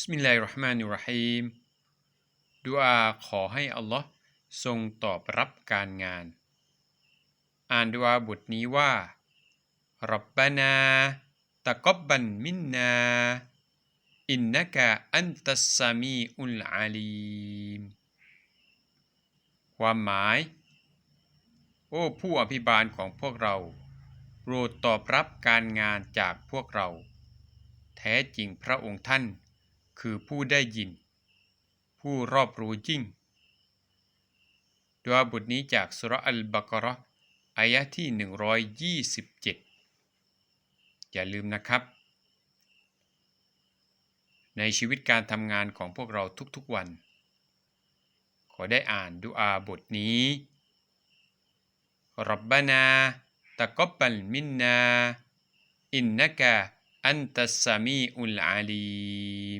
บิสมิลลาฮิรราะห์มานิรราะฮีมดุอาขอให้อัลลอฮ์ทรงตอบรับการงาน อ่านดุอาบทนี้ว่ารับบานาตะกบบันมินนาอินนะกะอันตัสซามีอุลอาลีมความหมาย โอ้ผู้อภิบาลของพวกเรา โปรดตอบรับการงานจากพวกเรา แท้จริงพระองค์ท่าน คือผู้ได้ยิน ผู้รอบรู้ยิ่งดุอาบทนี้จากสุรอัลบากราะห์อายะที่ 127 อย่าลืมนะครับ ในชีวิตการทำงานของพวกเราทุกๆวัน ขอได้อ่านดุอาบทนี้รับบานาตะกบบัลมินนา อินนกะอันตัสซามีอุลอาลีม